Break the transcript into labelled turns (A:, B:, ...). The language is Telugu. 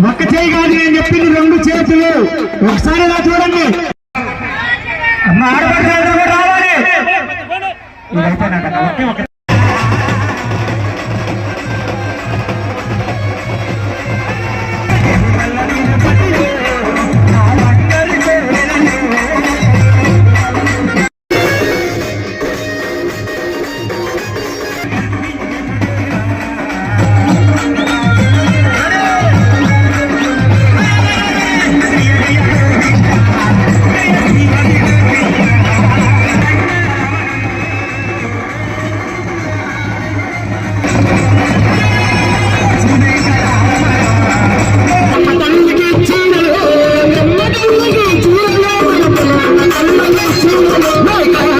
A: ఒక్క చేయి కాదు నేను చెప్పింది రెండు చేతులు ఒకసారి ఇలా చూడండి అమ్మ ఆడపడితే రావాలి